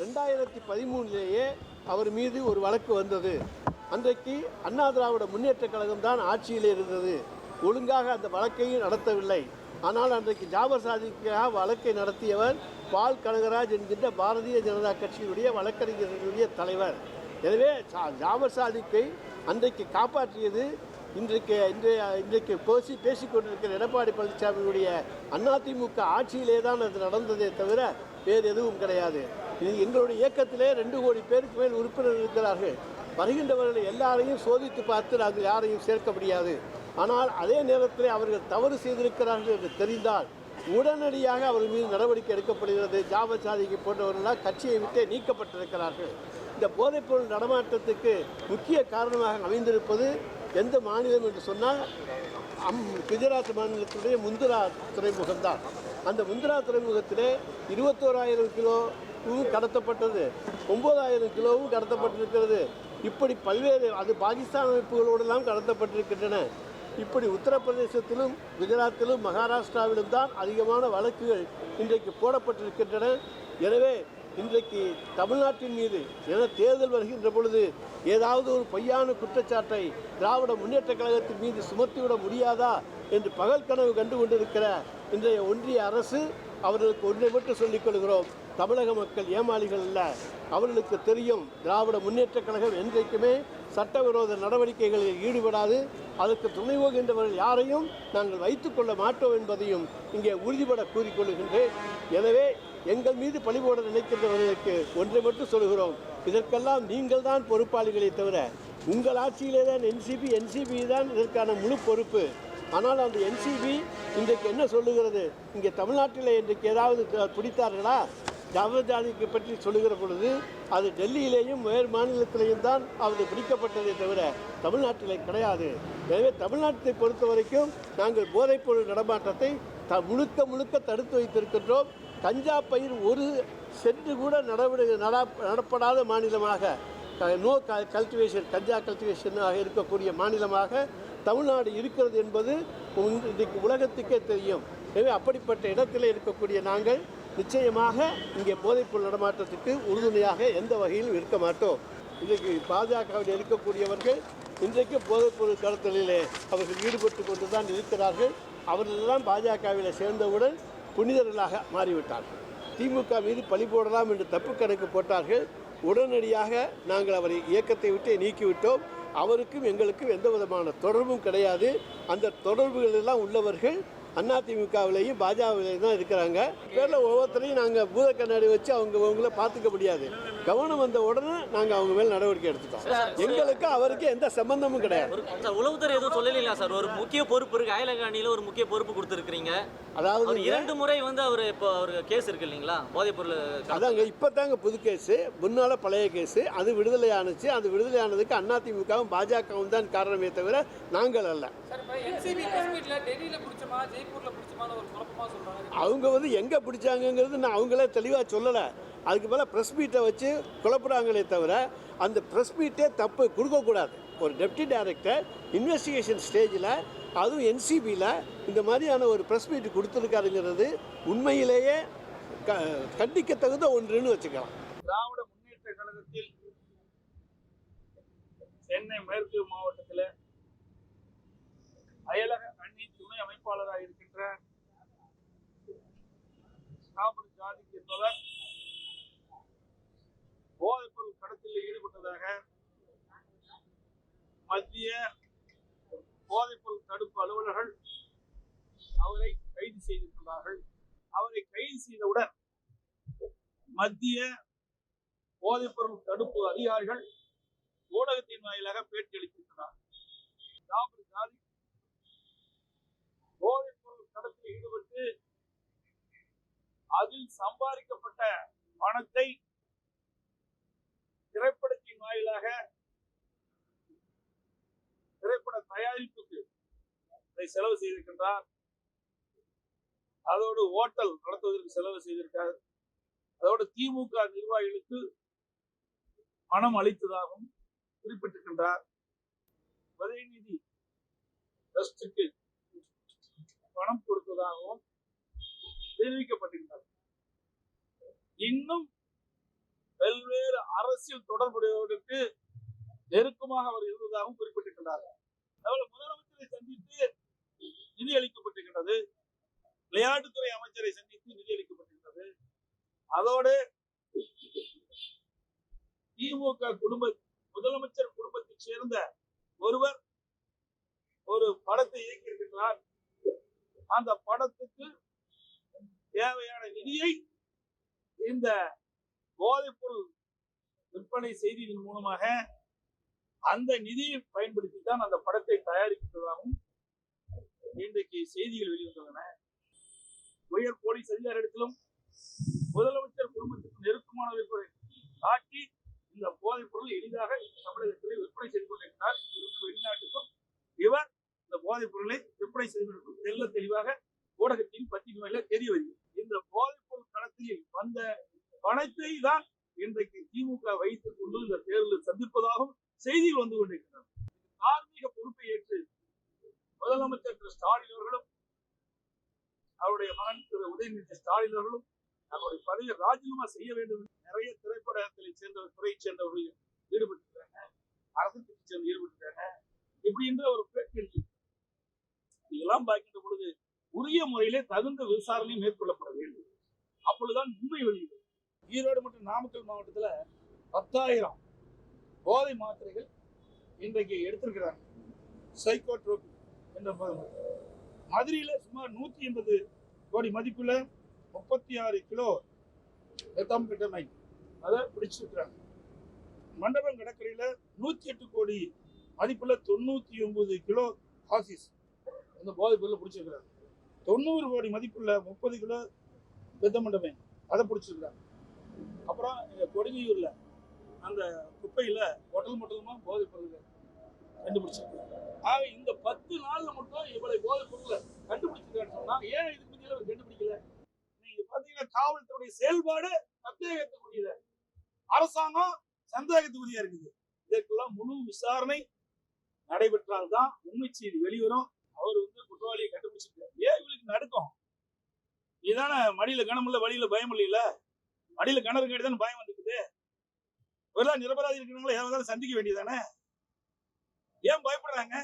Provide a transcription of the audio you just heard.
ரெண்டாயிரத்தி பதிமூணுலேயே அவர் மீது ஒரு வழக்கு வந்தது. அன்றைக்கு அண்ணா திராவிட முன்னேற்றக் கழகம் தான் ஆட்சியில் இருந்தது. ஒழுங்காக அந்த வழக்கையும் நடத்தவில்லை. ஆனால் அன்றைக்கு ஜாபர் சாதிக்காக வழக்கை நடத்தியவர் பால் கனகராஜ் என்கின்ற பாரதிய ஜனதா கட்சியினுடைய வழக்கறிஞர்களுடைய தலைவர். எனவே ஜாபர் சாதிக்கை அன்றைக்கு காப்பாற்றியது இன்றைக்கு இன்றைய இன்றைக்கு பேசி பேசி கொண்டிருக்கிற எடப்பாடி பழனிசாமியுடைய அதிமுக ஆட்சியிலே தான் அது நடந்ததே தவிர வேறு எதுவும் கிடையாது. இது எங்களுடைய இயக்கத்திலே ரெண்டு கோடி பேருக்கு மேல் உறுப்பினர் இருக்கிறார்கள். வருகின்றவர்களை எல்லாரையும் சோதித்து பார்த்து நாங்கள் யாரையும் சேர்க்க முடியாது. ஆனால் அதே நேரத்தில் அவர்கள் தவறு செய்திருக்கிறார்கள் என்று தெரிந்தால் உடனடியாக அவர் மீது நடவடிக்கை எடுக்கப்படுகிறது. ஜாப சாதிக்கு போன்றவர்களால் கட்சியை விட்டே நீக்கப்பட்டிருக்கிறார்கள். இந்த போதைப்பொருள் நடமாட்டத்துக்கு முக்கிய காரணமாக அமைந்திருப்பது எந்த மாநிலம் என்று சொன்னால் அம் குஜராத் மாநிலத்துடைய முந்திரா துறைமுகம்தான். அந்த முந்திரா துறைமுகத்திலே இருபத்தோராயிரம் கிலோவும் கடத்தப்பட்டது. ஒம்பதாயிரம் கிலோவும் கடத்தப்பட்டிருக்கிறது. இப்படி பல்வேறு அது பாகிஸ்தான் அமைப்புகளோடெல்லாம் கடத்தப்பட்டிருக்கின்றன. இப்படி உத்தரப்பிரதேசத்திலும் குஜராத்திலும் மகாராஷ்டிராவிலும் தான் அதிகமான வழக்குகள் இன்றைக்கு போடப்பட்டிருக்கின்றன. எனவே இன்றைக்கு தமிழ்நாட்டின் மீது என தேர்தல் வருகின்ற பொழுது ஏதாவது ஒரு பொய்யான குற்றச்சாட்டை திராவிட முன்னேற்ற கழகத்தின் மீது சுமத்திவிட முடியாதா என்று பகல் கனவு கண்டு கொண்டிருக்கிற இன்றைய ஒன்றிய அரசு அவர்களுக்கு ஒன்றை மட்டும் சொல்லிக் கொள்கிறோம். தமிழக மக்கள் ஏமாளிகள் அல்ல. அவர்களுக்கு தெரியும் திராவிட முன்னேற்ற கழகம் என்றைக்குமே சட்டவிரோத நடவடிக்கைகளில் ஈடுபடாது. அதற்கு துணை போகின்றவர்கள் யாரையும் நாங்கள் வைத்துக்கொள்ள மாட்டோம் என்பதையும் இங்கே உறுதிபட கூறிக்கொள்கின்றேன் எனவே எங்கள் மீது பழிபோட நினைக்கின்றவர்களுக்கு ஒன்றை மட்டும் சொல்கிறோம். இதற்கெல்லாம் நீங்கள் தான் பொறுப்பாளிகளே தவிர உங்கள் ஆட்சியிலே தான் என்சிபி என்சிபி தான் இதற்கான முழு பொறுப்பு. ஆனால் அந்த என்சிபி இன்றைக்கு என்ன சொல்லுகிறது? இங்கே தமிழ்நாட்டில் இன்றைக்கு ஏதாவது பிடித்தார்களா? ஜாதிக்கு பற்றி சொல்லுகிற பொழுது அது டெல்லியிலேயும் வேறு மாநிலத்திலேயும் தான் அது பிடிக்கப்பட்டதே தவிர தமிழ்நாட்டிலே கிடையாது. எனவே தமிழ்நாட்டை பொறுத்த வரைக்கும் நாங்கள் போதைப்பொருள் நடமாட்டத்தை த முழுக்க முழுக்க தடுத்து வைத்திருக்கின்றோம். கஞ்சா பயிர் ஒரு சென்று கூட நடவடிக்கை நட நடப்படாத மாநிலமாக நோ கல்டிவேஷன் கஞ்சா கல்டிவேஷனாக இருக்கக்கூடிய மாநிலமாக தமிழ்நாடு இருக்கிறது என்பது உன்- இன்றைக்கு உலகத்துக்கே தெரியும். எனவே அப்படிப்பட்ட இடத்தில் இருக்கக்கூடிய நாங்கள் நிச்சயமாக இங்கே போதைப்பொருள் நடமாட்டத்துக்கு உறுதுணையாக எந்த வகையிலும் இருக்க மாட்டோம். இன்றைக்கு பாஜகவில் இருக்கக்கூடியவர்கள் இன்றைக்கு போதைப்பொருள் கடத்தலிலே அவர்கள் ஈடுபட்டு கொண்டு தான் இருக்கிறார்கள். அவர்களெல்லாம் பாஜகவில் சேர்ந்தவுடன் புனிதர்களாக மாறிவிட்டார்கள். திமுக மீது பழி போடலாம் என்று தப்பு கணக்கு போட்டார்கள். உடனடியாக நாங்கள் அவரை இயக்கத்தை விட்டு நீக்கிவிட்டோம். அவருக்கும் எங்களுக்கும் எந்த விதமான தொடர்பும் கிடையாது. அந்த தொடர்புகளெல்லாம் உள்ளவர்கள் அதிமுகவிலையும் பாஜகவிலையும் தான் இருக்கிறாங்க. பேரில் ஒவ்வொருத்தரையும் நாங்கள் பூத கண்ணாடி வச்சு அவங்க அவங்கள பார்த்துக்க முடியாது. கவனம் வந்த உடனே நாங்கள் அவங்க மேல் நடவடிக்கை எடுத்துட்டோம். எங்களுக்கு அவருக்கு எந்த சம்பந்தமும் கிடையாது. உளவுத்துறை எதுவும் சொல்லலையா சார்? ஒரு முக்கிய பொறுப்பு இருக்கு. அயலகாணியில ஒரு முக்கிய பொறுப்பு கொடுத்துருக்கீங்க அதாவது இரண்டு முறை வந்து அவர் இப்போ அவர் கேஸ் இருக்கு இல்லைங்களா? போதைப் பொருள் அதாங்க இப்போ தாங்க புது கேஸு முன்னால் பழைய கேஸு அது விடுதலை ஆணுச்சு அது விடுதலை ஆனதுக்கு அதிமுகவும் பாஜகவும் தான் காரணமே தவிர நாங்கள் அல்ல. அவங்க வந்து எங்கே பிடிச்சாங்கங்கிறது நான் அவங்களே தெளிவாக சொல்லலை. அதுக்கு மேலே ப்ரெஸ் மீட்டை வச்சு குழப்புறாங்களே தவிர அந்த ப்ரெஸ் மீட்டே தப்பு கொடுக்கக்கூடாது ஒரு டெப்டி டைரக்டர் இன்வெஸ்டிகேஷன் ஸ்டேஜில் அதுவும் என்சிபியில் இந்த மாதிரியான ஒரு ப்ரெஸ் மீட் கொடுத்துருக்காருங்கிறது உண்மையிலேயே க கண்டிக்கத்தகுந்த ஒன்றுன்னு வச்சுக்கலாம். திராவிட முன்னேற்ற கழகத்தில் சென்னை மேற்கு மாவட்டத்தில் அயலக அணி துணை அமைப்பாளராக இருக்கின்ற சாபர் ஜாதிக் என்பவர் போதைப்பொருள் கடத்தில் ஈடுபட்டதாக மத்திய போதைப்பொருள் தடுப்பு அலுவலர்கள் அவரை கைது செய்திருக்கிறார்கள். அவரை கைது செய்தவுடன் மத்திய போதைப்பொருள் தடுப்பு அதிகாரிகள் ஊடகத்தின் வாயிலாக பேட்டி அளித்திருக்கிறார் ஜாபர் ஜாதி போதைப்பொருள் கடத்தில் ஈடுபட்டு அதில் சம்பாதிக்கப்பட்ட பணத்தை திரைப்படத்தின் வாயிலாக திரைப்பட தயாரிப்புக்கு இதை செலவு செய்திருக்கின்றார். அதோடு ஓட்டல் நடத்துவதற்கு செலவு செய்திருக்கார். அதோடு திமுக நிர்வாகிகளுக்கு பணம் அளித்ததாகவும் குறிப்பிட்டிருக்கின்றார். உதயநிதி ட்ரஸ்டுக்கு பணம் கொடுத்ததாகவும் தெரிவிக்கப்பட்டிருந்தார் இன்னும் அரசியல் தொடர்புடையவர்களுக்கு நெருக்கமாக அவர் இருந்ததாகவும் குறிப்பிட்டிருக்கிறார்கள் முதலமைச்சரை சந்தித்து நிதி அளிக்கப்பட்டிருக்கிறது. விளையாட்டுத்துறை அமைச்சரை சந்தித்து நிதி அளிக்கப்பட்டிருக்கிறது. அதோடு திமுக குடும்ப முதலமைச்சர் குடும்பத்தைச் சேர்ந்த ஒருவர் ஒரு படத்தை இயக்கியிருக்கிறார். அந்த படத்துக்கு தேவையான நிதியை இந்த போதைப்பொருள் விற்பனை செய்தியின் மூலமாக அந்த நிதியை பயன்படுத்தி தான் அந்த படத்தை தயாரிக்கிறதாகவும் இன்றைக்கு செய்திகள் வெளிவந்துள்ளன. உயர் போலீஸ் அதிகாரிடத்திலும் முதலமைச்சர் குடும்பத்துக்கு நெருக்கமானவர்களை காட்டி இந்த போதைப் பொருள் எளிதாக தமிழகத்தில் விற்பனை செய்து கொண்டிருக்கிறார் இங்கிருந்து வெளிநாட்டுக்கும் இவர் இந்த போதைப் பொருளை விற்பனை செய்து கொண்டிருக்கும் தெல்ல தெளிவாக ஊடகத்தின் பத்திரிகையில தெரிய வருகிறது இந்த போதைப் பொருள் களத்தில் வந்த பணத்தை தான் இன்றைக்கு திமுக வைத்துக் கொண்டு இந்த தேர்தலில் சந்திப்பதாகவும் செய்திகள் வந்து கொண்டிருக்கின்றன. தார்மீக பொறுப்பை ஏற்று முதலமைச்சர் திரு ஸ்டாலின் அவர்களும் அவருடைய மகன் திரு உதயநிதி ஸ்டாலின் அவர்களும் தங்களுடைய பதவியை ராஜினாமா செய்ய வேண்டும் நிறைய திரைப்படங்களை சேர்ந்த துறையை சேர்ந்தவர்கள் ஈடுபட்டிருக்கிறாங்க. அரசு கட்சி சேர்ந்து ஈடுபட்டிருக்காங்க இப்படி என்று ஒரு பேச்சு இதெல்லாம் பார்க்கின்ற பொழுது உரிய முறையிலே தகுந்த விசாரணை மேற்கொள்ளப்பட வேண்டும். அப்பொழுதுதான் உண்மை வெளியிடும். ஈரோடு மற்றும் நாமக்கல் மாவட்டத்தில் பத்தாயிரம் போதை மாத்திரைகள் இன்றைக்கு எடுத்திருக்கிறாங்க. சைக்கோட்ரோப் என்ற மதுரையில் சுமார் நூற்றி எண்பது கோடி மதிப்பில் முப்பத்தி ஆறு கிலோ மெத்தாம்பெட்டமைன் அதை பிடிச்சிருக்கிறாங்க மண்டபம் கடற்கரையில் நூற்றி எட்டு கோடி மதிப்பில் தொண்ணூற்றி ஒம்பது கிலோ ஹாசிஸ் அந்த போதைப் பொருளை பிடிச்சிருக்கிறாங்க தொண்ணூறு கோடி மதிப்புள்ள முப்பது கிலோ மெத்தமண்டமைன் அதை பிடிச்சிருக்கிறாங்க அப்புறம் இங்கே கொடுங்கியூர்ல அந்த குப்பையில் பொட்டல் மொட்டலுமா போதைப் பொருள்கள் கண்டுபிடிச்சிருக்காங்க. ஆக இந்த பத்து நாளில் மட்டும் இவ்வளவு போதைப் பொருளை கண்டுபிடிச்சிருக்கான்னு சொன்னால் ஏன் இதுக்கு முன்னாடி கண்டுபிடிக்கல? நீங்கள் பார்த்தீங்கன்னா காவல்துறையுடைய செயல்பாடு சந்தேகத்துக்குரியது அரசாங்கம் சந்தேகத்துக்குரியா இருக்குது. இதற்கெல்லாம் முழு விசாரணை நடைபெற்றால்தான் உண்மை செய்தி வெளிவரும். அவர் வந்து குற்றவாளியை கண்டுபிடிச்சிருக்காரு. ஏன் இவளுக்கு நடக்கும்? இதுதானே மடியில கனமுள்ள வழியில பயம் இல்லையில அடியில கணக்கு தானே பயம் வந்துக்குது? ஒரு நிரபராதி இருக்கிறவங்கள ஏதாவது சந்திக்க வேண்டியதானே ஏன் பயப்படுறாங்க?